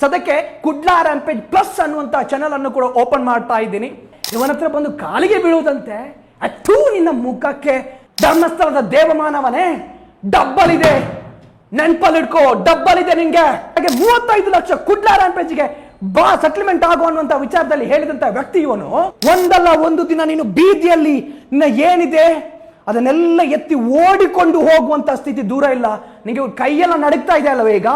ಸದ್ಯಕ್ಕೆ Kudla rampage plus ಅನ್ನುವಂಥ channel ಅನ್ನು ಕೂಡ ಓಪನ್ ಮಾಡ್ತಾ ಇದ್ದೀನಿ. ಇವನ ಹತ್ರ ಬಂದು ಕಾಲಿಗೆ ಬೀಳುವುದಂತೆ ಅಚ್ಚೂ ನಿನ್ನ ಮುಖಕ್ಕೆ ಧರ್ಮಸ್ಥಳದ ದೇವಮಾನವನೇ ಡಬ್ಬಲ್ ಇದೆ ನೆನ್ಪಲ್ಲಿಡ್ಕೋ ಇದೆ ನಿಂಗೆ. ಹಾಗೆ ಮೂವತ್ತೈದು ಲಕ್ಷ ಕುಡ್ಲಾ ರ್ಯಾಂಪೇಜ್ಗೆ ಬಾ ಸೆಟ್ಲ್ಮೆಂಟ್ ಆಗೋ ಅನ್ನುವಂತ ವಿಚಾರದಲ್ಲಿ ಹೇಳಿದಂತ ವ್ಯಕ್ತಿ ಇವನು. ಒಂದಲ್ಲ ಒಂದು ದಿನ ನೀನು ಬೀದಿಯಲ್ಲಿ ನಿನ್ನ ಏನಿದೆ? ಅದನ್ನೆಲ್ಲ ಎತ್ತಿ ಓಡಿಕೊಂಡು ಹೋಗುವಂತ ಸ್ಥಿತಿ ದೂರ ಇಲ್ಲ. ನಿಮಗೆ ಕೈಯೆಲ್ಲ ನಡೀತಾ ಇದೆ ಅಲ್ಲವೇ ಈಗ?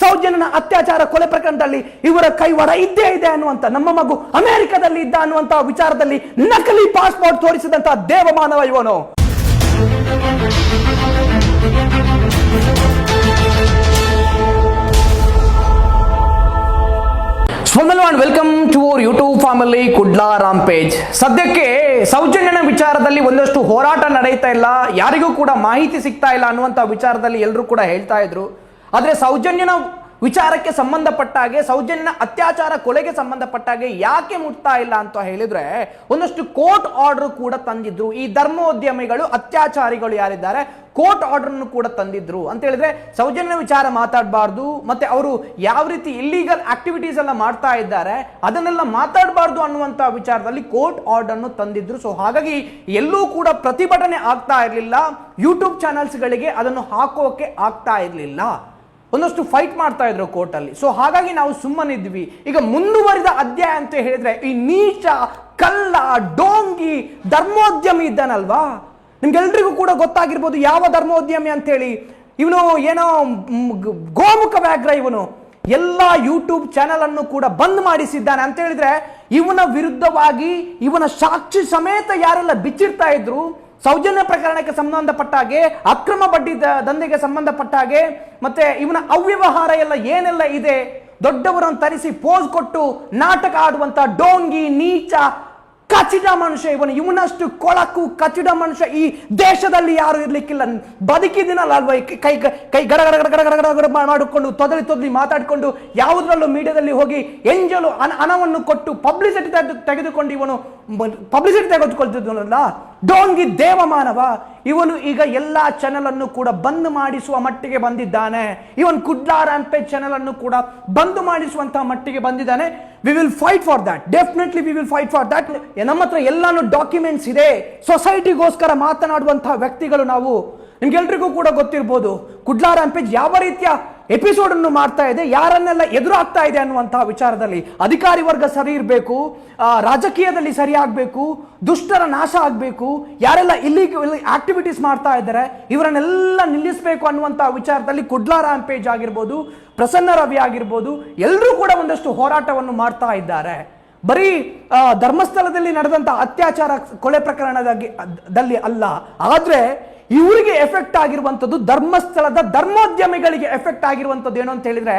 ಸೌಜನ್ಯನ ಅತ್ಯಾಚಾರ ಕೊಲೆ ಪ್ರಕರಣದಲ್ಲಿ ಇವರ ಕೈ ಒಡ ಇದ್ದೇ ಇದೆ ಅನ್ನುವಂತ ನಮ್ಮ ಮಗು ಅಮೆರಿಕದಲ್ಲಿ ಇದ್ದ ಅನ್ನುವಂತಹ ವಿಚಾರದಲ್ಲಿ ನಕಲಿ ಪಾಸ್ಪೋರ್ಟ್ ತೋರಿಸಿದಂತಹ ದೇವಮಾನವ ಇವನು. ಸ್ವಂದಲ್ and welcome to our YouTube family Kudla rampage ಸದ್ಯಕ್ಕೆ ಸೌಜನ್ಯನ ವಿಚಾರದಲ್ಲಿ ಒಂದಷ್ಟು ಹೋರಾಟ ನಡೆಯುತ್ತಾ ಇಲ್ಲ, ಯಾರಿಗೂ ಕೂಡ ಮಾಹಿತಿ ಸಿಗ್ತಾ ಇಲ್ಲ ಅನ್ನುವಂಥ ವಿಚಾರದಲ್ಲಿ ಎಲ್ಲರೂ ಕೂಡ ಹೇಳ್ತಾ ಇದ್ರು. ಆದರೆ ಸೌಜನ್ಯನ ವಿಚಾರಕ್ಕೆ ಸಂಬಂಧಪಟ್ಟ ಹಾಗೆ ಸೌಜನ್ಯ ಅತ್ಯಾಚಾರ ಕೊಲೆಗೆ ಸಂಬಂಧಪಟ್ಟ ಹಾಗೆ ಯಾಕೆ ಮುಟ್ತಾ ಇಲ್ಲ ಅಂತ ಹೇಳಿದ್ರೆ, ಒಂದಷ್ಟು ಕೋರ್ಟ್ ಆರ್ಡರ್ ಕೂಡ ತಂದಿದ್ರು. ಈ ಧರ್ಮೋದ್ಯಮಿಗಳು, ಅತ್ಯಾಚಾರಿಗಳು ಯಾರಿದ್ದಾರೆ, ಕೋರ್ಟ್ ಆರ್ಡರ್ ಅನ್ನು ಕೂಡ ತಂದಿದ್ರು. ಅಂತ ಹೇಳಿದ್ರೆ ಸೌಜನ್ಯ ವಿಚಾರ ಮಾತಾಡಬಾರ್ದು, ಮತ್ತೆ ಅವರು ಯಾವ ರೀತಿ ಇಲ್ಲೀಗಲ್ ಆಕ್ಟಿವಿಟೀಸ್ ಎಲ್ಲ ಮಾಡ್ತಾ ಇದ್ದಾರೆ, ಅದನ್ನೆಲ್ಲ ಮಾತಾಡಬಾರ್ದು ಅನ್ನುವಂತ ವಿಚಾರದಲ್ಲಿ ಕೋರ್ಟ್ ಆರ್ಡರ್ ಅನ್ನು ತಂದಿದ್ರು. ಸೊ ಹಾಗಾಗಿ ಎಲ್ಲೂ ಕೂಡ ಪ್ರತಿಭಟನೆ ಆಗ್ತಾ ಇರಲಿಲ್ಲ. ಯೂಟ್ಯೂಬ್ ಚಾನೆಲ್ಸ್ಗಳಿಗೆ ಅದನ್ನು ಹಾಕೋಕೆ ಆಗ್ತಾ ಇರಲಿಲ್ಲ. ಒಂದಷ್ಟು ಫೈಟ್ ಮಾಡ್ತಾ ಇದ್ರು ಕೋರ್ಟಲ್ಲಿ ಸೊ ಹಾಗಾಗಿ ನಾವು ಸುಮ್ಮನಿದ್ವಿ. ಈಗ ಮುಂದುವರಿದ ಅಧ್ಯಾಯ ಅಂತ ಹೇಳಿದ್ರೆ, ಈ ನೀಚ ಕಲ್ಲ ಡೋಂಗಿ ಧರ್ಮೋದ್ಯಮಿ ಇದ್ದಾನಲ್ವಾ? ನಿಮ್ಗೆಲ್ರಿಗೂ ಕೂಡ ಗೊತ್ತಾಗಿರ್ಬೋದು ಯಾವ ಧರ್ಮೋದ್ಯಮಿ ಅಂತೇಳಿ. ಇವನು ಏನೋ ಗೋಮುಖ ವ್ಯಾಘ್ರ ಇವನು. ಎಲ್ಲ ಯೂಟ್ಯೂಬ್ ಚಾನೆಲ್ ಅನ್ನು ಕೂಡ ಬಂದ್ ಮಾಡಿಸಿದ್ದಾನೆ. ಅಂತ ಹೇಳಿದ್ರೆ, ಇವನ ವಿರುದ್ಧವಾಗಿ ಇವನ ಸಾಕ್ಷಿ ಸಮೇತ ಯಾರೆಲ್ಲ ಬಿಚ್ಚಿಡ್ತಾ ಇದ್ರು? ಸೌಜನ್ಯ ಪ್ರಕರಣಕ್ಕೆ ಸಂಬಂಧಪಟ್ಟ ಹಾಗೆ, ಅಕ್ರಮ ಬಡ್ಡಿ ದಂಧೆಗೆ ಸಂಬಂಧಪಟ್ಟ ಹಾಗೆ, ಮತ್ತೆ ಇವನ ಅವ್ಯವಹಾರ ಎಲ್ಲ ಏನೆಲ್ಲ ಇದೆ, ದೊಡ್ಡವರನ್ನು ತರಿಸಿ ಪೋಸ್ ಕೊಟ್ಟು ನಾಟಕ ಆಡುವಂತ ಡೋಂಗಿ, ನೀಚ, ಕಚಿಡ ಮನುಷ್ಯ ಇವನು. ಇವನಷ್ಟು ಕೊಳಕು, ಕಚಿಡ ಮನುಷ್ಯ ಈ ದೇಶದಲ್ಲಿ ಯಾರು ಇರ್ಲಿಕ್ಕಿಲ್ಲ. ಬದುಕಿದಿನಲ್ಲ ಅಲ್ವಾ ಕೈ ಕೈ ಗಡ ಗಡ ಗಡ ಗಡ ಗಡ ಮಾಡಿಕೊಂಡು ತೊದಲಿ ತೊದಲಿ ಮಾತಾಡಿಕೊಂಡು ಯಾವುದರಲ್ಲೂ ಮೀಡಿಯಾದಲ್ಲಿ ಹೋಗಿ, ಎಂಜಲು ಹಣ ಹಣವನ್ನು ಕೊಟ್ಟು ಪಬ್ಲಿಸಿಟಿ ತೆಗೆದುಕೊಂಡು ಇವನು ಪಬ್ಲಿಸಿಟಿ ತೆಗೆದುಕೊಳ್ತಿದ್ದನಲ್ಲ? ಡೋಂಗಿ ದೇವಮಾನವ, ಇವನು ಈಗ ಎಲ್ಲ ಚಾನೆಲ್ ಅನ್ನು ಕೂಡ ಬಂದ್ ಮಾಡಿಸುವ ಮಟ್ಟಿಗೆ ಬಂದಿದ್ದಾನೆ. ಇವನ್ ಕುಡ್ಲಾ ರ್ಯಾಂಪೇಜ್ ಚಾನೆಲ್ ಅನ್ನು ಕೂಡ ಬಂದ್ ಮಾಡಿಸುವಂತಹ ಮಟ್ಟಿಗೆ ಬಂದಿದ್ದಾನೆ. We will fight for that definitely we will fight for that ನಮ್ಮ ಹತ್ರ ಎಲ್ಲಾನು ಡಾಕ್ಯುಮೆಂಟ್ಸ್ ಇದೆ. ಸೊಸೈಟಿಗೋಸ್ಕರ ಮಾತನಾಡುವಂತಹ ವ್ಯಕ್ತಿಗಳು ನಾವು. ನಿಮ್ಗೆಲ್ರಿಗೂ ಕೂಡ ಗೊತ್ತಿರ್ಬೋದು ಕುಡ್ಲಾ ರ್ಯಾಂಪೇಜ್ ಯಾವ ರೀತಿಯ ಎಪಿಸೋಡ್ ಅನ್ನು ಮಾಡ್ತಾ ಇದೆ. ಯಾರನ್ನೆಲ್ಲ ಎದುರಾಗ್ತಾ ಇದೆ ಅನ್ನುವಂತಹ ವಿಚಾರದಲ್ಲಿ ಅಧಿಕಾರಿ ವರ್ಗ ಸರಿ ಇರಬೇಕು ರಾಜಕೀಯದಲ್ಲಿ ಸರಿ ಆಗಬೇಕು, ದುಷ್ಟರ ನಾಶ ಆಗಬೇಕು, ಯಾರೆಲ್ಲ ಇಲ್ಲಿ ಆಕ್ಟಿವಿಟೀಸ್ ಮಾಡ್ತಾ ಇದ್ದಾರೆ, ಇವರನ್ನೆಲ್ಲ ನಿಲ್ಲಿಸಬೇಕು ಅನ್ನುವಂತಹ ವಿಚಾರದಲ್ಲಿ ಕುಡ್ಲಾ ಪೇಜ್ ಆಗಿರ್ಬೋದು, ಪ್ರಸನ್ನ ರವಿ ಆಗಿರ್ಬೋದು ಎಲ್ಲರೂ ಕೂಡ ಒಂದಷ್ಟು ಹೋರಾಟವನ್ನು ಮಾಡ್ತಾ ಇದ್ದಾರೆ. ಬರೀ ಧರ್ಮಸ್ಥಳದಲ್ಲಿ ನಡೆದಂತ ಅತ್ಯಾಚಾರ ಕೊಲೆ ಪ್ರಕರಣದಲ್ಲಿ ಅಲ್ಲ. ಆದ್ರೆ ಇವರಿಗೆ ಎಫೆಕ್ಟ್ ಆಗಿರುವಂಥದ್ದು ಧರ್ಮಸ್ಥಳದ ಧರ್ಮೋದ್ಯಮಿಗಳಿಗೆ ಎಫೆಕ್ಟ್ ಆಗಿರುವಂಥದ್ದು ಏನು ಅಂತ ಹೇಳಿದ್ರೆ,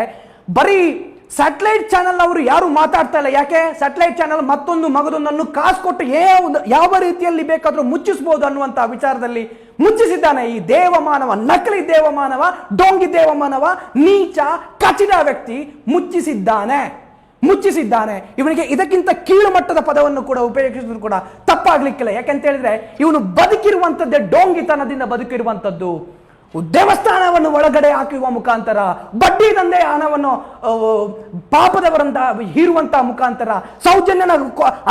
ಬರೀ ಸ್ಯಾಟಲೈಟ್ ಚಾನೆಲ್ ಅವರು ಯಾರು ಮಾತಾಡ್ತಾ ಇಲ್ಲ. ಯಾಕೆ? ಸ್ಯಾಟಲೈಟ್ ಚಾನೆಲ್ ಮತ್ತೊಂದು ಮಗದೊಂದನ್ನು ಕಾಸು ಕೊಟ್ಟು ಯಾವ ಯಾವ ರೀತಿಯಲ್ಲಿ ಬೇಕಾದರೂ ಮುಚ್ಚಿಸಬಹುದು ಅನ್ನುವಂತ ವಿಚಾರದಲ್ಲಿ ಮುಚ್ಚಿಸಿದ್ದಾನೆ. ಈ ದೇವಮಾನವ, ನಕಲಿ ದೇವಮಾನವ, ಡೋಂಗಿ ದೇವಮಾನವ, ನೀಚ ಕಚಿದ ವ್ಯಕ್ತಿ ಮುಚ್ಚಿಸಿದ್ದಾನೆ. ಮುಚ್ಚಿಸಿದ್ದಾನೆ. ಇವನಿಗೆ ಇದಕ್ಕಿಂತ ಕೀಳು ಮಟ್ಟದ ಪದವನ್ನು ಕೂಡ ಉಪಯೋಗಿಸಿದ್ರು ಕೂಡ. ತಪ್ಪಾಗ್ಲಿಕ್ಕಿಲ್ಲ. ಯಾಕಂತ ಹೇಳಿದ್ರೆ, ಇವನು ಬದುಕಿರುವಂತದ್ದೇ ಡೋಂಗಿತನದಿಂದ ಬದುಕಿರುವಂತದ್ದು ದೇವಸ್ಥಾನವನ್ನು ಒಳಗಡೆ ಹಾಕುವ ಮುಖಾಂತರ ಬಡ್ಡಿ ದಂಧೆ ಹಣವನ್ನು ಪಾಪದವರಂತ ಹೀರುವಂತಹ ಮುಖಾಂತರ, ಸೌಜನ್ಯನ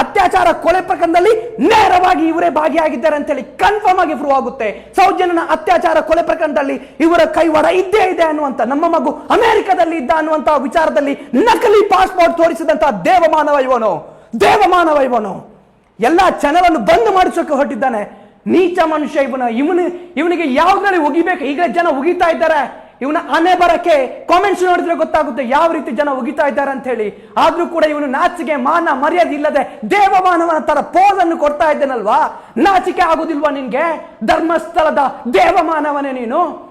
ಅತ್ಯಾಚಾರ ಕೊಲೆ ಪ್ರಕರಣದಲ್ಲಿ ನೇರವಾಗಿ ಇವರೇ ಭಾಗಿಯಾಗಿದ್ದಾರೆ ಅಂತೇಳಿ ಕನ್ಫರ್ಮ್ ಆಗಿ ಪ್ರೂವ್ ಆಗುತ್ತೆ. ಸೌಜನ್ಯನ ಅತ್ಯಾಚಾರ ಕೊಲೆ ಪ್ರಕರಣದಲ್ಲಿ ಇವರ ಕೈವಾಡ ಇದ್ದೇ ಇದೆ ಅನ್ನುವಂತ, ನಮ್ಮ ಮಗು ಅಮೆರಿಕದಲ್ಲಿ ಇದ್ದ ಅನ್ನುವಂತಹ ವಿಚಾರದಲ್ಲಿ ನಕಲಿ ಪಾಸ್ಪೋರ್ಟ್ ತೋರಿಸಿದಂತಹ ದೇವಮಾನವ ಇವನು. ದೇವಮಾನವ ಇವನು. ಎಲ್ಲ ಚಾನೆಲ್ ಅನ್ನು ಬಂದ್ ಮಾಡಿಸೋಕೆ ಹೊರಟಿದ್ದಾನೆ. ನೀಚ ಮನುಷ್ಯ ಇವನ. ಇವನು, ಇವನಿಗೆ ಯಾವ್ದ್ರಲ್ಲಿ ಉಗಿಬೇಕು? ಈಗ ಜನ ಉಗಿತಾ ಇದ್ದಾರೆ. ಇವನ ಆನೆ ಬರಕ್ಕೆ ಕಾಮೆಂಟ್ಸ್ ನೋಡಿದ್ರೆ ಗೊತ್ತಾಗುತ್ತೆ ಯಾವ ರೀತಿ ಜನ ಉಗಿತಾ ಇದ್ದಾರೆ ಅಂತ ಹೇಳಿ. ಆದ್ರೂ ಕೂಡ ಇವನು ನಾಚಿಕೆ, ಮಾನ, ಮರ್ಯಾದೆ ಇಲ್ಲದೆ ದೇವಮಾನವನ ತರ ಪೋಸ್ ಕೊಡ್ತಾ ಇದ್ದೇನಲ್ವಾ? ನಾಚಿಕೆ ಆಗುದಿಲ್ವಾ ನಿನ್ಗೆ? ಧರ್ಮಸ್ಥಳದ ದೇವಮಾನವನೇ ನೀನು.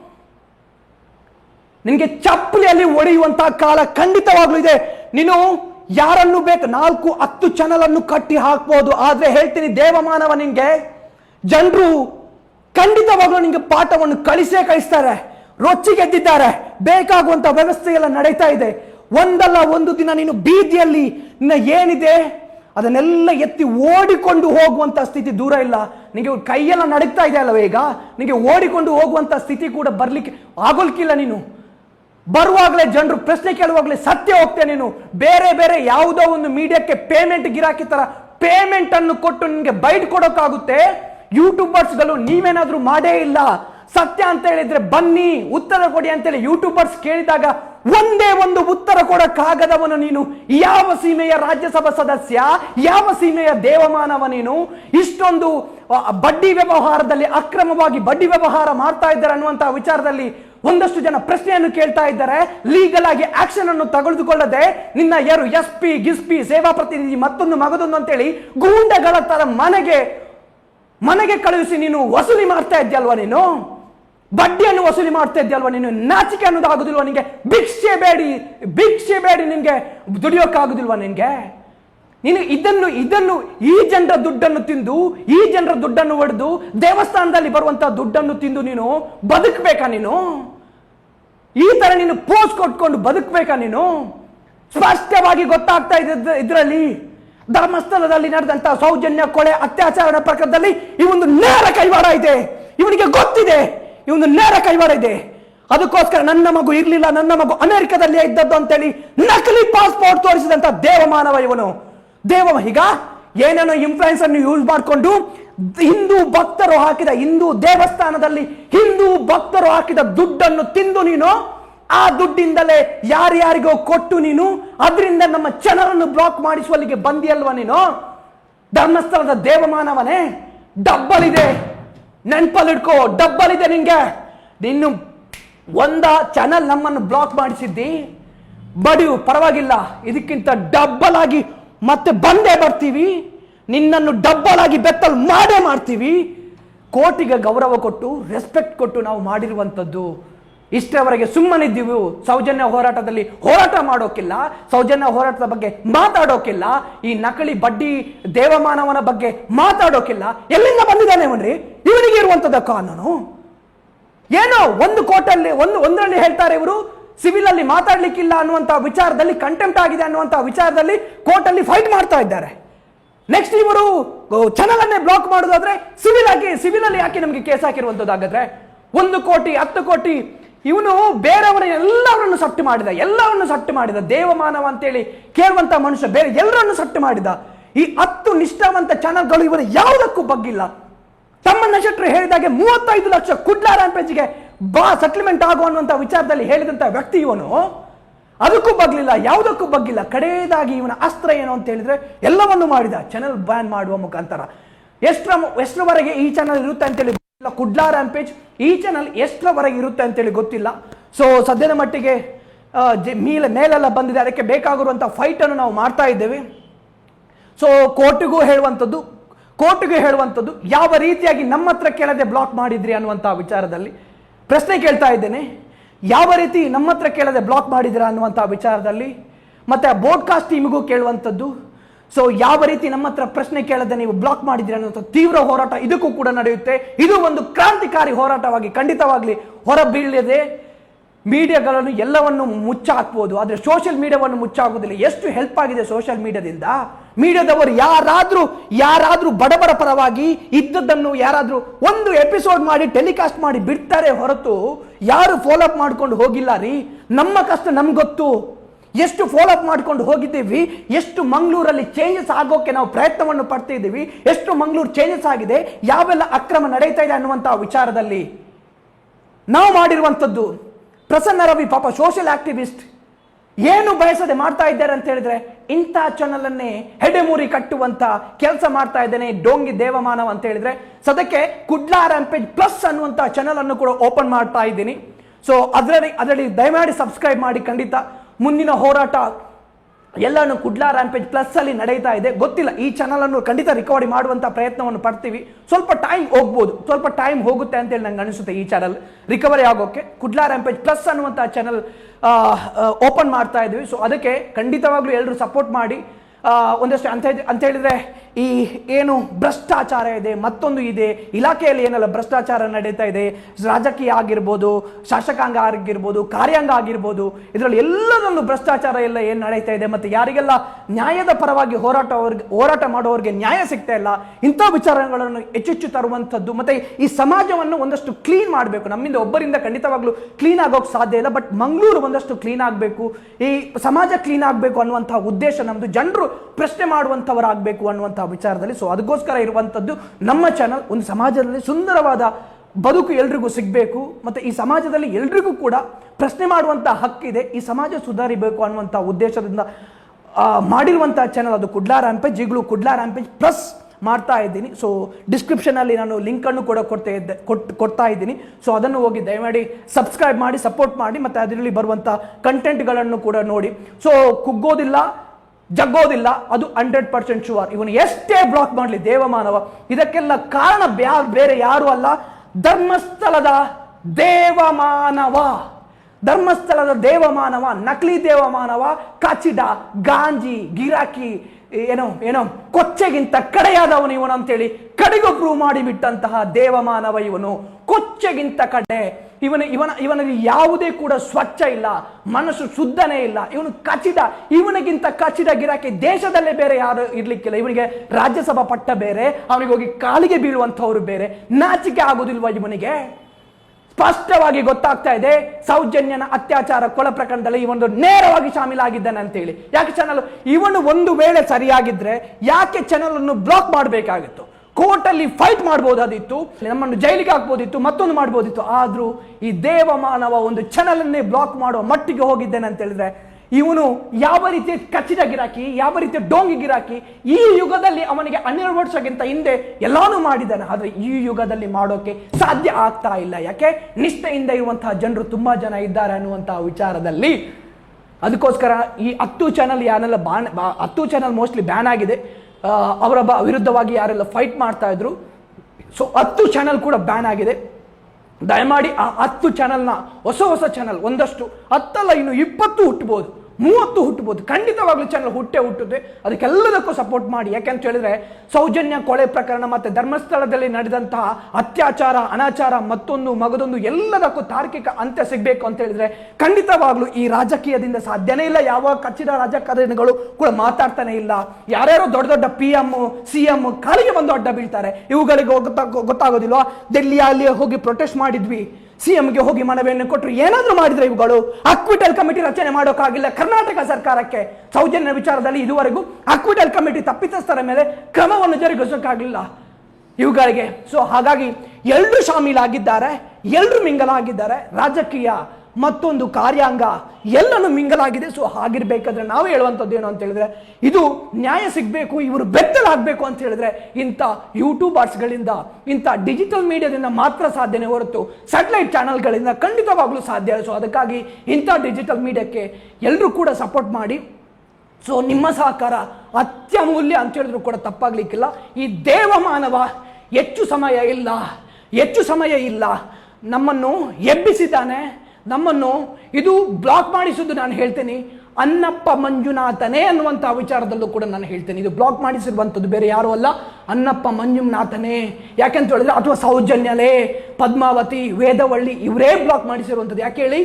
ನಿನ್ಗೆ ಚಪ್ಪಲಿಯಲ್ಲಿ ಒಡೆಯುವಂತಹ ಕಾಲ ಖಂಡಿತವಾಗ್ಲೂ ಇದೆ. ನೀನು ಯಾರನ್ನು ಬೇಕು? ನಾಲ್ಕು, ಹತ್ತು ಚಾನಲ್ ಕಟ್ಟಿ ಹಾಕ್ಬೋದು. ಆದರೆ ಹೇಳ್ತೀನಿ ದೇವಮಾನವ ನಿಮಗೆ ಜನರು ಖಂಡಿತವಾಗ್ಲೂ ನಿಮಗೆ ಪಾಠವನ್ನು ಕಳಿಸೇ ಕಳಿಸ್ತಾರೆ ರೊಚ್ಚಿಗೆದ್ದಿದ್ದಾರೆ ಬೇಕಾಗುವಂತ ವ್ಯವಸ್ಥೆ ಎಲ್ಲ ನಡೀತಾ ಇದೆ. ಒಂದಲ್ಲ ಒಂದು ದಿನ ನೀನು ಬೀದಿಯಲ್ಲಿ ನಿನ್ನ ಏನಿದೆ, ಅದನ್ನೆಲ್ಲ ಎತ್ತಿ ಓಡಿಕೊಂಡು ಹೋಗುವಂತ ಸ್ಥಿತಿ ದೂರ ಇಲ್ಲ. ನಿಮಗೆ ಕೈಯೆಲ್ಲ ನಡೀತಾ ಇದೆ ಅಲ್ಲವೇ ಈಗ? ನಿಮಗೆ ಓಡಿಕೊಂಡು ಹೋಗುವಂತ ಸ್ಥಿತಿ ಕೂಡ ಬರಲಿಕ್ಕೆ ಆಗೋಲ್ಕಿಲ್ಲ ನೀನು. ಬರುವಾಗಲೇ ಜನರು ಪ್ರಶ್ನೆ ಕೇಳುವಾಗಲೇ ಸತ್ಯ ಹೋಗ್ತೇನೆ ನೀನು. ಬೇರೆ ಬೇರೆ ಯಾವುದೋ ಒಂದು ಮೀಡಿಯಾಕ್ಕೆ ಪೇಮೆಂಟ್ ಗಿರಾಕಿ ತರ ಪೇಮೆಂಟ್ ಅನ್ನು ಕೊಟ್ಟು ನಿಮಗೆ ಬೈಟ್ ಕೊಡೋಕ್ಕಾಗುತ್ತೆ. ಯೂಟ್ಯೂಬರ್ಸ್ಗಳು ನೀವೇನಾದ್ರೂ ಮಾಡೇ ಇಲ್ಲ. ಸತ್ಯ ಅಂತ ಹೇಳಿದ್ರೆ ಬನ್ನಿ, ಉತ್ತರ ಕೊಡಿ ಅಂತೇಳಿ ಯೂಟ್ಯೂಬರ್ಸ್ ಕೇಳಿದಾಗ ಒಂದೇ ಒಂದು ಉತ್ತರ ಕೊಡಕ್ಕಾಗದವನು ನೀನು. ಯಾವ ಸೀಮೆಯ ರಾಜ್ಯಸಭಾ ಸದಸ್ಯ, ಯಾವ ಸೀಮೆಯ ದೇವಮಾನವ ನೀನು? ಇಷ್ಟೊಂದು ಬಡ್ಡಿ ವ್ಯವಹಾರದಲ್ಲಿ ಅಕ್ರಮವಾಗಿ ಬಡ್ಡಿ ವ್ಯವಹಾರ ಮಾಡ್ತಾ ಇದ್ದಾರೆ ಅನ್ನುವಂತಹ ವಿಚಾರದಲ್ಲಿ ಒಂದಷ್ಟು ಜನ ಪ್ರಶ್ನೆಯನ್ನು ಕೇಳ್ತಾ ಇದ್ದಾರೆ. ಲೀಗಲ್ ಆಗಿ ಆಕ್ಷನ್ ಅನ್ನು ತೆಗೆದುಕೊಳ್ಳದೆ ನಿನ್ನ ಯಾರು ಎಸ್ ಪಿ, ಗಿಸ್ಪಿ, ಸೇವಾ ಪ್ರತಿನಿಧಿ, ಮತ್ತೊಂದು ಮಗದೊಂದು ಅಂತೇಳಿ ಗೂಂಡಗಳ ತರ ಮನೆಗೆ ಮನೆಗೆ ಕಳುಹಿಸಿ ನೀನು ವಸೂಲಿ ಮಾಡ್ತಾ ಇದ್ಯಲ್ವಾ ನೀನು? ಬಡ್ಡಿಯನ್ನು ವಸೂಲಿ ಮಾಡ್ತಾ ಇದ್ಯಲ್ವಾ ನೀನು? ನಾಚಿಕೆ ಅನ್ನೋದು ಆಗುದಿಲ್ವಾ ನಿನ್ಗೆ? ಭಿಕ್ಷೆ ಬೇಡಿ ಭಿಕ್ಷೆ ಬೇಡಿ ನಿನಗೆ. ದುಡಿಯೋಕ್ಕಾಗುದಿಲ್ವಾ ನಿನಗೆ? ನೀನು ಇದನ್ನು ಇದನ್ನು, ಈ ಜನರ ದುಡ್ಡನ್ನು ತಿಂದು, ಈ ಜನರ ದುಡ್ಡನ್ನು ಹೊಡೆದು ದೇವಸ್ಥಾನದಲ್ಲಿ ಬರುವಂತಹ ದುಡ್ಡನ್ನು ತಿಂದು ನೀನು ಬದುಕಬೇಕಾ ನೀನು? ಈ ತರ ನೀನು ಪೋಸ್ ಕೊಟ್ಕೊಂಡು ಬದುಕಬೇಕಾ ನೀನು? ಸ್ಪಷ್ಟವಾಗಿ ಗೊತ್ತಾಗ್ತಾ ಇದ್ದ ಇದರಲ್ಲಿ ಧರ್ಮಸ್ಥಳದಲ್ಲಿ ನಡೆದಂತ ಸೌಜನ್ಯ, ಕೊಳೆ ಅತ್ಯಾಚಾರ ಪ್ರಕರಣದಲ್ಲಿ ಈ ಒಂದು ನೇರ ಕೈವಾಡ ಇದೆ. ಇವನಿಗೆ ಗೊತ್ತಿದೆ, ಈ ಒಂದು ನೇರ ಕೈವಾಡ ಇದೆ. ಅದಕ್ಕೋಸ್ಕರ ನನ್ನ ಮಗು ಇರಲಿಲ್ಲ, ನನ್ನ ಮಗು ಅಮೆರಿಕದಲ್ಲಿ ಇದ್ದದ್ದು ಅಂತೇಳಿ ನಕಲಿ ಪಾಸ್ಪೋರ್ಟ್ ತೋರಿಸಿದಂತ ದೇವಮಾನವ ಇವನು. ದೇವ ಈಗ ಏನೇನೋ ಇನ್ಫ್ಲುಯೆನ್ಸ್ ಅನ್ನು ಯೂಸ್ ಮಾಡಿಕೊಂಡು ಹಿಂದೂ ಭಕ್ತರು ಹಾಕಿದ ಹಿಂದೂ ದೇವಸ್ಥಾನದಲ್ಲಿ ಹಿಂದೂ ಭಕ್ತರು ಹಾಕಿದ ದುಡ್ಡನ್ನು ತಿಂದು ನೀನು, ಆ ದುಡ್ಡಿಂದಲೇ ಯಾರ್ಯಾರಿಗೋ ಕೊಟ್ಟು ನೀನು, ಅದರಿಂದ ನಮ್ಮ ಜನರನ್ನು ಬ್ಲಾಕ್ ಮಾಡಿಸುವಲ್ಲಿಗೆ ಬಂದಿಯಲ್ವಾ ನೀನು? ಧರ್ಮಸ್ಥಳದ ದೇವಮಾನವನೇ, ಡಬ್ಬಲಿದೆ. ಇಟ್ಕೋ ಡಬ್ಬಲ್ ಇದೆ ನಿಂಗೆ. ನಿನ್ನು ಒಂದ ಚಾನಲ್ ನಮ್ಮನ್ನು ಬ್ಲಾಕ್ ಮಾಡಿಸಿದ್ದಿ? ಬಡಿಯು, ಪರವಾಗಿಲ್ಲ. ಇದಕ್ಕಿಂತ ಡಬ್ಬಲ್ ಆಗಿ ಮತ್ತೆ ಬಂದೇ ಬರ್ತೀವಿ. ನಿನ್ನನ್ನು ಡಬ್ಬಲಾಗಿ ಬೆತ್ತಲ್ ಮಾಡೇ ಮಾಡ್ತೀವಿ. ಕೋಟಿಗೆ ಗೌರವ ಕೊಟ್ಟು ರೆಸ್ಪೆಕ್ಟ್ ಕೊಟ್ಟು ನಾವು ಮಾಡಿರುವಂಥದ್ದು. ಇಷ್ಟರವರೆಗೆ ಸುಮ್ಮನಿದ್ದೀವಿ. ಸೌಜನ್ಯ ಹೋರಾಟದಲ್ಲಿ ಹೋರಾಟ ಮಾಡೋಕ್ಕಿಲ್ಲ ಸೌಜನ್ಯ ಹೋರಾಟದ ಬಗ್ಗೆ ಮಾತಾಡೋಕ್ಕಿಲ್ಲ ಈ ನಕಲಿ ಬಡ್ಡಿ ದೇವಮಾನವನ ಬಗ್ಗೆ ಮಾತಾಡೋಕ್ಕಿಲ್ಲ ಎಲ್ಲಿಂದ ಬಂದಿದ್ದಾನೆ ಇವನ್ರಿ ಇವನಿಗೆ ಇರುವಂಥದ್ದು ಕಾನೂನು. ಏನೋ ಒಂದು ಕೋರ್ಟಲ್ಲಿ ಒಂದು, ಒಂದರಲ್ಲಿ ಹೇಳ್ತಾರೆ ಇವರು. ಸಿವಿಲ್ ಅಲ್ಲಿ ಮಾತಾಡ್ಲಿಕ್ಕಿಲ್ಲ ಅನ್ನುವಂತ ವಿಚಾರದಲ್ಲಿ ಕಂಟೆಂಪ್ಟ್ ಆಗಿದೆ ಅನ್ನುವಂತ ವಿಚಾರದಲ್ಲಿ ಕೋರ್ಟ್ ಅಲ್ಲಿ ಫೈಟ್ ಮಾಡ್ತಾ ಇದ್ದಾರೆ. ನೆಕ್ಸ್ಟ್ ಇವರು ಚಾನಲ್ ಅನ್ನೇ ಬ್ಲಾಕ್ ಮಾಡೋದಾದ್ರೆ ಸಿವಿಲ್ ಆಗಿ ಸಿವಿಲ್ ಅಲ್ಲಿ ಯಾಕೆ ನಮಗೆ ಕೇಸ್ ಹಾಕಿರುವಂತದ್ದಾಗದ್ರೆ ಒಂದು ಕೋಟಿ, ಹತ್ತು ಕೋಟಿ ಇವನು ಬೇರೆಯವರ ಎಲ್ಲರನ್ನು ಸಟ್ಟು ಮಾಡಿದ ಎಲ್ಲವನ್ನು ಸಟ್ಟು ಮಾಡಿದ, ದೇವಮಾನವ ಅಂತೇಳಿ ಕೇಳುವಂತ ಮನುಷ್ಯ ಬೇರೆ ಎಲ್ಲರನ್ನು ಸಟ್ಟು ಮಾಡಿದ. ಈ ಹತ್ತು ನಿಷ್ಠಾವಂತ ಚಾನಲ್ಗಳು ಇವರ ಯಾವುದಕ್ಕೂ ಬಗ್ಗಿಲ್ಲ. ತಮ್ಮಣ್ಣ ಶೆಟ್ಟರು ಹೇಳಿದಾಗೆ ಮೂವತ್ತೈದು ಲಕ್ಷ ಕುಡ್ಲಾರ ರ್ಯಾಂಪೇಜ್ಗೆ ಬಾ ಸೆಟ್ಲ್ಮೆಂಟ್ ಆಗೋ ಅನ್ನುವಂಥ ವಿಚಾರದಲ್ಲಿ ಹೇಳಿದಂಥ ವ್ಯಕ್ತಿ ಇವನು. ಅದಕ್ಕೂ ಬಗ್ಲಿಲ್ಲ, ಯಾವುದಕ್ಕೂ ಬಗ್ಗಿಲ್ಲ ಕಡೆಯದಾಗಿ ಇವನ ಅಸ್ತ್ರ ಏನು ಅಂತ ಹೇಳಿದ್ರೆ ಎಲ್ಲವನ್ನು ಮಾಡಿದ. ಚಾನೆಲ್ ಬ್ಯಾನ್ ಮಾಡುವ ಮುಖಾಂತರ. ಎಷ್ಟರ ಎಷ್ಟರವರೆಗೆ ಈ ಚಾನಲ್ ಇರುತ್ತೆ ಅಂತೇಳಿ ಗೊತ್ತಿಲ್ಲ. ಕುಡ್ಲಾ ರ್ಯಾಂಪೇಜ್ ಈ ಚಾನಲ್ ಎಷ್ಟರವರೆಗೆ ಇರುತ್ತೆ ಅಂತೇಳಿ ಗೊತ್ತಿಲ್ಲ. ಸೊ ಸದ್ಯದ ಮಟ್ಟಿಗೆ ಮೀಲ, ಮೇಲೆಲ್ಲ ಬಂದಿದೆ. ಅದಕ್ಕೆ ಬೇಕಾಗಿರುವಂಥ ಫೈಟನ್ನು ನಾವು ಮಾಡ್ತಾ ಇದ್ದೇವೆ. ಸೊ ಕೋರ್ಟಿಗೂ ಹೇಳುವಂಥದ್ದು ಕೋರ್ಟಿಗೂ ಹೇಳುವಂಥದ್ದು, ಯಾವ ರೀತಿಯಾಗಿ ನಮ್ಮ ಹತ್ರ ಕೇಳದೆ ಬ್ಲಾಕ್ ಮಾಡಿದ್ರಿ ಅನ್ನುವಂಥ ವಿಚಾರದಲ್ಲಿ ಪ್ರಶ್ನೆ ಕೇಳ್ತಾ ಇದ್ದೇನೆ. ಯಾವ ರೀತಿ ನಮ್ಮ ಹತ್ರ ಕೇಳದೆ ಬ್ಲಾಕ್ ಮಾಡಿದಿರಾ ಅನ್ನುವಂಥ ವಿಚಾರದಲ್ಲಿ, ಮತ್ತೆ ಆ ಬೋಡ್ಕಾಸ್ಟ್ ಟೀಮಿಗೂ ಕೇಳುವಂಥದ್ದು. ಸೊ ಯಾವ ರೀತಿ ನಮ್ಮ ಹತ್ರ ಪ್ರಶ್ನೆ ಕೇಳದೆ ನೀವು ಬ್ಲಾಕ್ ಮಾಡಿದಿರ ಅನ್ನುವಂಥ ತೀವ್ರ ಹೋರಾಟ ಇದಕ್ಕೂ ಕೂಡ ನಡೆಯುತ್ತೆ. ಇದು ಒಂದು ಕ್ರಾಂತಿಕಾರಿ ಹೋರಾಟವಾಗಿ, ಖಂಡಿತವಾಗಲಿ ಹೊರಬೀಳದೆ ಮೀಡಿಯಾಗಳನ್ನು ಎಲ್ಲವನ್ನು ಮುಚ್ಚಾಕ್ಬೋದು. ಆದರೆ ಸೋಷಿಯಲ್ ಮೀಡಿಯಾವನ್ನು ಮುಚ್ಚಾಕೋದಿಲ್ಲ ಎಷ್ಟು ಹೆಲ್ಪ್ ಆಗಿದೆ ಸೋಷಿಯಲ್ ಮೀಡಿಯಾದಿಂದ ಮೀಡಿಯಾದವರು ಯಾರಾದ್ರೂ ಯಾರಾದ್ರೂ ಬಡವರ ಪರವಾಗಿ ಇದ್ದದ್ದನ್ನು ಯಾರಾದ್ರೂ ಒಂದು ಎಪಿಸೋಡ್ ಮಾಡಿ, ಟೆಲಿಕಾಸ್ಟ್ ಮಾಡಿ ಬಿಡ್ತಾರೆ ಹೊರತು ಯಾರು ಫಾಲೋಅಪ್ ಮಾಡ್ಕೊಂಡು ಹೋಗಿಲ್ಲ ರೀ? ನಮ್ಮ ಕಷ್ಟ ನಮ್ಗೆ ಗೊತ್ತು. ಎಷ್ಟು ಫಾಲೋಅಪ್ ಮಾಡ್ಕೊಂಡು ಹೋಗಿದ್ದೀವಿ, ಎಷ್ಟು ಮಂಗಳೂರಲ್ಲಿ ಚೇಂಜಸ್ ಆಗೋಕೆ ನಾವು ಪ್ರಯತ್ನವನ್ನು ಪಡ್ತಾ ಇದ್ದೀವಿ ಎಷ್ಟು ಮಂಗಳೂರು ಚೇಂಜಸ್ ಆಗಿದೆ, ಯಾವೆಲ್ಲ ಅಕ್ರಮ ನಡೀತಾ ಇದೆ ಅನ್ನುವಂಥ ವಿಚಾರದಲ್ಲಿ ನಾವು ಮಾಡಿರುವಂಥದ್ದು ಪ್ರಸನ್ನ ರವಿ ಪಾಪ ಸೋಷಿಯಲ್ ಆಕ್ಟಿವಿಸ್ಟ್ ಏನು ಬಯಸದೆ ಮಾಡ್ತಾ ಇದ್ದಾರೆ ಅಂತ ಹೇಳಿದ್ರೆ ಇಂಥ ಚಾನಲ್ ಅನ್ನೇ ಹೆಡೆಮೂರಿ ಕಟ್ಟುವಂತ ಕೆಲಸ ಮಾಡ್ತಾ ಇದ್ದೇನೆ, ಡೋಂಗಿ ದೇವಮಾನವ ಅಂತ ಹೇಳಿದ್ರೆ ಸದ್ಯಕ್ಕೆ ಕುಡ್ಲಾ ರ್ಯಾಂಪೇಜ್ ಪ್ಲಸ್ ಅನ್ನುವಂತ ಚಾನಲ್ ಅನ್ನು ಕೂಡ ಓಪನ್ ಮಾಡ್ತಾ ಇದ್ದೀನಿ. ಸೊ ಅದರಲ್ಲಿ ಅದರಲ್ಲಿ ದಯಮಾಡಿ ಸಬ್ಸ್ಕ್ರೈಬ್ ಮಾಡಿ ಖಂಡಿತ. ಮುಂದಿನ ಹೋರಾಟ ಎಲ್ಲಾನು ಕುಡ್ಲಾ ರ್ಯಾಂಪೇಜ್ ಪ್ಲಸ್ ಅಲ್ಲಿ ನಡೀತಾ ಇದೆ. ಗೊತ್ತಿಲ್ಲ, ಈ ಚಾನಲ್ ಅನ್ನು ಖಂಡಿತ ರಿಕವರಿ ಮಾಡುವಂತ ಪ್ರಯತ್ನವನ್ನು ಪಡ್ತೀವಿ. ಸ್ವಲ್ಪ ಟೈಮ್ ಹೋಗ್ಬೋದು. ಸ್ವಲ್ಪ ಟೈಮ್ ಹೋಗುತ್ತೆ ಅಂತೇಳಿ ನಂಗೆ ಅನಿಸುತ್ತೆ ಈ ಚಾನಲ್ ರಿಕವರಿ ಆಗೋಕೆ ಕುಡ್ಲಾ ರ್ಯಾಂಪೇಜ್ ಪ್ಲಸ್ ಅನ್ನುವಂಥ ಚಾನಲ್ ಓಪನ್ ಮಾಡ್ತಾ ಇದ್ವಿ ಸೊ ಅದಕ್ಕೆ ಖಂಡಿತವಾಗ್ಲೂ ಎಲ್ಲರೂ ಸಪೋರ್ಟ್ ಮಾಡಿ. ಒಂದಷ್ಟು ಅಂತ ಅಂತ ಹೇಳಿದ್ರೆ ಈ ಏನು ಭ್ರಷ್ಟಾಚಾರ ಇದೆ, ಮತ್ತೊಂದು ಇದೆ. ಇಲಾಖೆಯಲ್ಲಿ ಏನೆಲ್ಲ ಭ್ರಷ್ಟಾಚಾರ ನಡೀತಾ ಇದೆ, ರಾಜಕೀಯ ಆಗಿರ್ಬೋದು, ಶಾಸಕಾಂಗ ಆಗಿರ್ಬೋದು, ಕಾರ್ಯಾಂಗ ಆಗಿರ್ಬೋದು, ಇದರಲ್ಲಿ ಎಲ್ಲದೊಂದು ಭ್ರಷ್ಟಾಚಾರ ಎಲ್ಲ ಏನು ನಡೀತಾ ಇದೆ ಮತ್ತು ಯಾರಿಗೆಲ್ಲ ನ್ಯಾಯದ ಪರವಾಗಿ ಹೋರಾಟ ಹೋರಾಟ ಮಾಡೋರಿಗೆ ನ್ಯಾಯ ಸಿಗ್ತಾ ಇಲ್ಲ, ಇಂಥ ವಿಚಾರಗಳನ್ನು ಹೆಚ್ಚೆಚ್ಚು ತರುವಂಥದ್ದು. ಮತ್ತು ಈ ಸಮಾಜವನ್ನು ಒಂದಷ್ಟು ಕ್ಲೀನ್ ಮಾಡಬೇಕು. ನಮ್ಮಿಂದ ಒಬ್ಬರಿಂದ ಖಂಡಿತವಾಗ್ಲೂ ಕ್ಲೀನ್ ಆಗೋಕೆ ಸಾಧ್ಯ ಇಲ್ಲ ಬಟ್ ಮಂಗಳೂರು ಒಂದಷ್ಟು ಕ್ಲೀನ್ ಆಗಬೇಕು. ಈ ಸಮಾಜ ಕ್ಲೀನ್ ಆಗಬೇಕು ಅನ್ನುವಂಥ ಉದ್ದೇಶ ನಮ್ಮದು ಜನರು ಪ್ರಶ್ನೆ ಮಾಡುವಂಥವರಾಗಬೇಕು ಅನ್ನುವಂಥ ವಿಚಾರದಲ್ಲಿ. ಸೊ ಅದಕ್ಕೋಸ್ಕರ ಇರುವಂಥದ್ದು ನಮ್ಮ ಚಾನಲ್ ಒಂದು ಸಮಾಜದಲ್ಲಿ ಸುಂದರವಾದ ಬದುಕು ಎಲ್ರಿಗೂ ಸಿಗಬೇಕು ಮತ್ತು ಈ ಸಮಾಜದಲ್ಲಿ ಎಲ್ರಿಗೂ ಕೂಡ ಪ್ರಶ್ನೆ ಮಾಡುವಂಥ ಹಕ್ಕಿದೆ ಈ ಸಮಾಜ ಸುಧಾರಿಬೇಕು ಅನ್ನುವಂಥ ಉದ್ದೇಶದಿಂದ ಮಾಡಿರುವಂಥ ಚಾನಲ್ ಅದು ಕುಡ್ಲಾ ರ್ಯಾಂಪೇಜ್ ಈಗಲೂ ಕುಡ್ಲಾ ರ್ಯಾಂಪೇಜ್ ಪ್ಲಸ್ ಮಾಡ್ತಾ ಇದ್ದೀನಿ. ಸೊ ಡಿಸ್ಕ್ರಿಪ್ಷನಲ್ಲಿ ನಾನು ಲಿಂಕನ್ನು ಕೂಡ ಕೊಡ್ತಾ ಇದ್ದೆ, ಕೊಟ್, ಕೊಡ್ತಾ ಇದ್ದೀನಿ. ಸೊ ಅದನ್ನು ಹೋಗಿ ದಯಮಾಡಿ ಸಬ್ಸ್ಕ್ರೈಬ್ ಮಾಡಿ ಸಪೋರ್ಟ್ ಮಾಡಿ ಮತ್ತು ಅದರಲ್ಲಿ ಬರುವಂಥ ಕಂಟೆಂಟ್ಗಳನ್ನು ಕೂಡ ನೋಡಿ. ಸೊ ಕುಗ್ಗೋದಿಲ್ಲ. ಜಗ್ಗೋದಿಲ್ಲ, ಅದು ಹಂಡ್ರೆಡ್ ಪರ್ಸೆಂಟ್ ಶುವರ್ ಇವನು ಎಷ್ಟೇ ಬ್ಲಾಕ್ ಮಾಡಲಿ ದೇವಮಾನವ ಇದಕ್ಕೆಲ್ಲ ಕಾರಣ ಬೇರೆ ಯಾರು ಅಲ್ಲ. ಧರ್ಮಸ್ಥಳದ ದೇವಮಾನವ ಧರ್ಮಸ್ಥಳದ ದೇವಮಾನವ ನಕಲಿ ದೇವಮಾನವ ಕಚಿಡ, ಗಾಂಜಿ, ಗಿರಾಕಿ, ಏನೋ ಏನೋ, ಕೊಚ್ಚೆಗಿಂತ ಕಡೆಯಾದವನು ಇವನು ಅಂತೇಳಿ ಕಡೆಗೂ ಪ್ರೂವ್ ಮಾಡಿಬಿಟ್ಟಂತಹ ದೇವಮಾನವ ಇವನು. ಕೊಚ್ಚೆಗಿಂತ ಕಡೆ ಇವನ ಇವನ, ಇವನಲ್ಲಿ ಯಾವುದೇ ಕೂಡ ಸ್ವಚ್ಛ ಇಲ್ಲ, ಮನಸ್ಸು ಶುದ್ಧನೇ ಇಲ್ಲ. ಇವನು ಕಚಿದ ಇವನಿಗಿಂತ ಕಚಿದ ಗಿರಾಕಿ ದೇಶದಲ್ಲೇ ಬೇರೆ ಯಾರು ಇರ್ಲಿಕ್ಕಿಲ್ಲ. ಇವನಿಗೆ ರಾಜ್ಯಸಭಾ ಪಟ್ಟ ಬೇರೆ, ಅವನಿಗೆ ಹೋಗಿ ಕಾಲಿಗೆ ಬೀಳುವಂಥವ್ರು ಬೇರೆ. ನಾಚಿಕೆ ಆಗೋದಿಲ್ವ ಇವನಿಗೆ? ಸ್ಪಷ್ಟವಾಗಿ ಗೊತ್ತಾಗ್ತಾ ಇದೆ, ಸೌಜನ್ಯನ ಅತ್ಯಾಚಾರ ಕೊಳ ಪ್ರಕರಣದಲ್ಲಿ ಇವನು ನೇರವಾಗಿ ಶಾಮೀಲಾಗಿದ್ದಾನೆ ಅಂತೇಳಿ. ಯಾಕೆ ಚಾನಲ್ ಇವನು ಒಂದು ವೇಳೆ ಸರಿಯಾಗಿದ್ರೆ ಯಾಕೆ ಚಾನಲ್ ಅನ್ನು ಬ್ಲಾಕ್ ಮಾಡಬೇಕಾಗಿತ್ತು? ಕೋರ್ಟಲ್ಲಿ ಫೈಟ್ ಮಾಡಬಹುದಾದಿತ್ತು ನಮ್ಮನ್ನು ಜೈಲಿಗೆ ಹಾಕ್ಬೋದಿತ್ತು, ಮತ್ತೊಂದು ಮಾಡ್ಬೋದಿತ್ತು. ಆದ್ರೂ ಈ ದೇವ ಮಾನವ ಒಂದು ಚಾನಲ್ ಅನ್ನೇ ಬ್ಲಾಕ್ ಮಾಡುವ ಮಟ್ಟಿಗೆ ಹೋಗಿದ್ದೇನೆ ಅಂತ ಹೇಳಿದ್ರೆ, ಇವನು ಯಾವ ರೀತಿ ಕಚ್ಚಿದ ಗಿರಾಕಿ, ಯಾವ ರೀತಿ ಡೋಂಗಿ ಗಿರಾಕಿ, ಈ ಯುಗದಲ್ಲಿ ಅವನಿಗೆ ಹನ್ನೆರಡು ವರ್ಷಕ್ಕಿಂತ ಹಿಂದೆ ಎಲ್ಲಾನು ಮಾಡಿದ್ದಾನೆ. ಆದರೆ ಈ ಯುಗದಲ್ಲಿ ಮಾಡೋಕೆ ಸಾಧ್ಯ ಆಗ್ತಾ ಇಲ್ಲ. ಯಾಕೆ? ನಿಷ್ಠೆಯಿಂದ ಇರುವಂತಹ ಜನರು ತುಂಬಾ ಜನ ಇದ್ದಾರೆ ಅನ್ನುವಂತಹ ವಿಚಾರದಲ್ಲಿ. ಅದಕ್ಕೋಸ್ಕರ ಈ ಹತ್ತು ಚಾನಲ್ ಯಾನೆಲ್ಲ ಬಾನ್ ಹತ್ತು ಚಾನಲ್ ಮೋಸ್ಟ್ಲಿ ಬ್ಯಾನ್ ಆಗಿದೆ. ಅವರ ಬ, ವಿರುದ್ಧವಾಗಿ ಯಾರೆಲ್ಲ ಫೈಟ್ ಮಾಡ್ತಾ ಇದ್ರು. ಸೊ ಹತ್ತು ಚಾನಲ್ ಕೂಡ ಬ್ಯಾನ್ ಆಗಿದೆ. ದಯಮಾಡಿ ಆ ಹತ್ತು ಚಾನಲ್ನ ಹೊಸ ಹೊಸ ಚಾನಲ್ ಒಂದಷ್ಟು, ಹತ್ತಲ್ಲ ಇನ್ನು ಇಪ್ಪತ್ತು ಹುಟ್ಟಬಹುದು ಮೂವತ್ತು ಹುಟ್ಟಬಹುದು. ಖಂಡಿತವಾಗ್ಲೂ ಚಾನಲ್ ಹುಟ್ಟೆ ಹುಟ್ಟುತ್ತೆ. ಅದಕ್ಕೆಲ್ಲದಕ್ಕೂ ಸಪೋರ್ಟ್ ಮಾಡಿ. ಯಾಕೆಂತ ಹೇಳಿದ್ರೆ, ಸೌಜನ್ಯ ಕೊಳೆ ಪ್ರಕರಣ ಮತ್ತೆ ಧರ್ಮಸ್ಥಳದಲ್ಲಿ ನಡೆದಂತಹ ಅತ್ಯಾಚಾರ, ಅನಾಚಾರ, ಮತ್ತೊಂದು, ಮಗದೊಂದು ಎಲ್ಲದಕ್ಕೂ ತಾರ್ಕಿಕ ಅಂತ್ಯ ಸಿಗಬೇಕು ಅಂತ ಹೇಳಿದ್ರೆ, ಖಂಡಿತವಾಗ್ಲೂ ಈ ರಾಜಕೀಯದಿಂದ ಸಾಧ್ಯನೇ ಇಲ್ಲ. ಯಾವ ಕಚ್ಚಿದ ರಾಜಕಾರಣಿಗಳು ಕೂಡ ಮಾತಾಡ್ತಾನೆ ಇಲ್ಲ. ಯಾರ್ಯಾರು ದೊಡ್ಡ ದೊಡ್ಡ ಪಿ ಎಂ ಸಿ ಎಂ ಕಾಲಿಗೆ ಬಂದು ಅಡ್ಡ ಬೀಳ್ತಾರೆ. ಇವುಗಳಿಗೆ ಗೊತ್ತಾಗೋದಿಲ್ವಾ? ಡೆಲ್ಲಿಯಲ್ಲಿ ಹೋಗಿ ಪ್ರೊಟೆಸ್ಟ್ ಮಾಡಿದ್ವಿ. ಸಿ ಎಂಗೆ ಹೋಗಿ ಮನವಿಯನ್ನು ಕೊಟ್ಟರು ಏನಾದರೂ ಮಾಡಿದರೆ ಇವುಗಳು? ಅಕ್ವಿಟಲ್ ಕಮಿಟಿ ರಚನೆ ಮಾಡೋಕ್ಕಾಗಿಲ್ಲ ಕರ್ನಾಟಕ ಸರ್ಕಾರಕ್ಕೆ. ಸೌಜನ್ಯ ವಿಚಾರದಲ್ಲಿ ಇದುವರೆಗೂ ಅಕ್ವಿಟಲ್ ಕಮಿಟಿ ತಪ್ಪಿತಸ್ಥರ ಮೇಲೆ ಕ್ರಮವನ್ನು ಜರುಗಿಸೋಕ್ಕಾಗಲಿಲ್ಲ. ಇವುಗಳಿಗೆ. ಸೊ ಹಾಗಾಗಿ ಎಲ್ಲರೂ ಶಾಮೀಲಾಗಿದ್ದಾರೆ ಎಲ್ಲರೂ ಮಿಂಗಲಾಗಿದ್ದಾರೆ, ರಾಜಕೀಯ ಮತ್ತೊಂದು ಕಾರ್ಯಾಂಗ ಎಲ್ಲನೂ ಮಿಂಗಲಾಗಿದೆ. ಸೊ ಹಾಗಿರ್ಬೇಕಾದ್ರೆ ನಾವು ಹೇಳುವಂಥದ್ದು ಏನು ಅಂತ ಹೇಳಿದ್ರೆ, ಇದು ನ್ಯಾಯ ಸಿಗಬೇಕು, ಇವರು ಬೆತ್ತಲಾಗಬೇಕು ಅಂತ ಹೇಳಿದ್ರೆ ಇಂಥ ಯೂಟ್ಯೂಬರ್ಸ್ಗಳಿಂದ ಇಂಥ ಡಿಜಿಟಲ್ ಮೀಡಿಯಾದಿಂದ ಮಾತ್ರ ಸಾಧ್ಯನೇ ಹೊರತು ಸ್ಯಾಟಲೈಟ್ ಚಾನಲ್ಗಳಿಂದ ಖಂಡಿತವಾಗ್ಲೂ ಸಾಧ್ಯ. ಸೊ ಅದಕ್ಕಾಗಿ ಇಂಥ ಡಿಜಿಟಲ್ ಮೀಡಿಯಾಕ್ಕೆ ಎಲ್ಲರೂ ಕೂಡ ಸಪೋರ್ಟ್ ಮಾಡಿ. ಸೊ ನಿಮ್ಮ ಸಹಕಾರ ಅತ್ಯಮೂಲ್ಯ ಅಂತ ಹೇಳಿದ್ರು ಕೂಡ ತಪ್ಪಾಗ್ಲಿಕ್ಕಿಲ್ಲ. ಈ ದೇವಮಾನವ ಹೆಚ್ಚು ಸಮಯ ಇಲ್ಲ, ಹೆಚ್ಚು ಸಮಯ ಇಲ್ಲ, ನಮ್ಮನ್ನು ಎಬ್ಬಿಸಿದ್ದಾನೆ. ನಮ್ಮನ್ನು ಇದು ಬ್ಲಾಕ್ ಮಾಡಿಸೋದು ನಾನು ಹೇಳ್ತೇನೆ. ಅನ್ನಪ್ಪ ಮಂಜುನಾಥನೇ ಅನ್ನುವಂಥ ವಿಚಾರದಲ್ಲೂ ಕೂಡ ನಾನು ಹೇಳ್ತೇನೆ. ಇದು ಬ್ಲಾಕ್ ಮಾಡಿಸಿರುವಂಥದ್ದು ಬೇರೆ ಯಾರೂ ಅಲ್ಲ. ಅನ್ನಪ್ಪ ಮಂಜುನಾಥನೇ. ಯಾಕೆಂತ ಹೇಳಿದ್ರೆ ಅಥವಾ ಸೌಜನ್ಯಲೇ, ಪದ್ಮಾವತಿ, ವೇದವಳ್ಳಿ ಇವರೇ ಬ್ಲಾಕ್ ಮಾಡಿಸಿರುವಂಥದ್ದು. ಯಾಕೆ ಹೇಳಿ?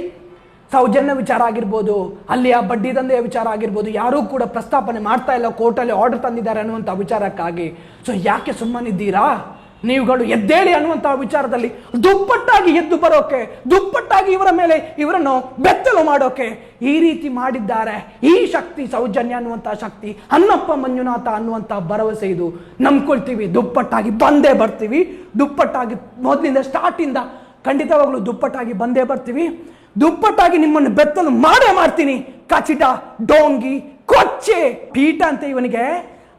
ಸೌಜನ್ಯ ವಿಚಾರ ಆಗಿರ್ಬೋದು ಅಲ್ಲಿ ಆ ಬಡ್ಡಿ ದಂಧೆಯ ವಿಚಾರ ಆಗಿರ್ಬೋದು, ಯಾರೂ ಕೂಡ ಪ್ರಸ್ತಾಪನೆ ಮಾಡ್ತಾ ಇಲ್ಲ, ಕೋರ್ಟಲ್ಲಿ ಆರ್ಡರ್ ತಂದಿದ್ದಾರೆ ಅನ್ನುವಂಥ ವಿಚಾರಕ್ಕಾಗಿ. ಸೊ ಯಾಕೆ ಸುಮ್ಮನಿದ್ದೀರಾ? ನೀವುಗಳು ಎದ್ದೇಳಿ ಅನ್ನುವಂತಹ ವಿಚಾರದಲ್ಲಿ ದುಪ್ಪಟ್ಟಾಗಿ ಎದ್ದು ಬರೋಕೆ, ದುಪ್ಪಟ್ಟಾಗಿ ಇವರ ಮೇಲೆ ಇವರನ್ನು ಬೆತ್ತಲು ಮಾಡೋಕೆ ಈ ರೀತಿ ಮಾಡಿದ್ದಾರೆ. ಈ ಶಕ್ತಿ ಸೌಜನ್ಯ ಅನ್ನುವಂತಹ ಶಕ್ತಿ ಅನ್ನಪ್ಪ ಮಂಜುನಾಥ ಅನ್ನುವಂತಹ ಭರವಸೆ ಇದು. ನಂಬ್ಕೊಳ್ತೀವಿ, ದುಪ್ಪಟ್ಟಾಗಿ ಬಂದೇ ಬರ್ತೀವಿ. ದುಪ್ಪಟ್ಟಾಗಿ ಮೊದಲಿಂದ ಸ್ಟಾರ್ಟಿಂದ ಖಂಡಿತವಾಗ್ಲೂ ದುಪ್ಪಟ್ಟಾಗಿ ಬಂದೇ ಬರ್ತೀವಿ. ದುಪ್ಪಟ್ಟಾಗಿ ನಿಮ್ಮನ್ನು ಬೆತ್ತಲು ಮಾಡೇ ಮಾಡ್ತೀನಿ. ಕಚಿಟ ಡೋಂಗಿ, ಕೊಚ್ಚೆ. ಪೀಠ ಅಂತೆ ಇವನಿಗೆ.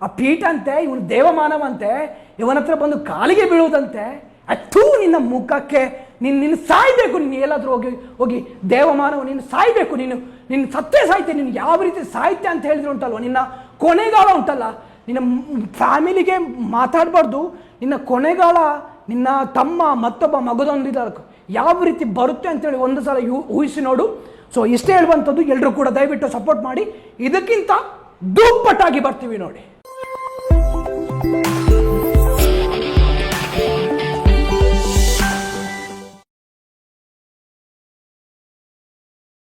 ಆ ಪೀಠ ಅಂತೆ, ಇವನು ದೇವಮಾನವ ಅಂತೆ. ಇವನ ಹತ್ರ ಬಂದು ಕಾಲಿಗೆ ಬೀಳುವುದಂತೆ ಅಷ್ಟೂ ನಿನ್ನ ಮುಖಕ್ಕೆ ನಿನ್ನ ನಿನ್ನ ಸಾಯ್ಬೇಕು, ನೀನು ಎಲ್ಲಾದರೂ ಹೋಗಿ ಹೋಗಿ ದೇವಮಾನವ ನೀನು ಸಾಯ್ಬೇಕು, ನೀನು ನಿನ್ನ ಸತ್ತೇ ಸಾಯ್ತೆ, ನೀನು ಯಾವ ರೀತಿ ಸಾಹಿತ್ಯ ಅಂತ ಹೇಳಿದ್ರು ಉಂಟಲ್ವ? ನಿನ್ನ ಕೊನೆಗಾಲ ಉಂಟಲ್ಲ? ನಿನ್ನ ಫ್ಯಾಮಿಲಿಗೆ ಮಾತಾಡಬಾರ್ದು. ನಿನ್ನ ಕೊನೆಗಾಲ ನಿನ್ನ ತಮ್ಮ ಮತ್ತೊಬ್ಬ ಮಗದೊಂದಿದ ಯಾವ ರೀತಿ ಬರುತ್ತೆ ಅಂತೇಳಿ ಒಂದು ಸಲ ಊಹಿಸಿ ನೋಡು. ಸೊ ಇಷ್ಟೇ ಹೇಳುವಂಥದ್ದು ಎಲ್ಲರೂ ಕೂಡ ದಯವಿಟ್ಟು ಸಪೋರ್ಟ್ ಮಾಡಿ. ಇದಕ್ಕಿಂತ ದುಪ್ಪಟ್ಟಾಗಿ ಬರ್ತೀವಿ ನೋಡಿ.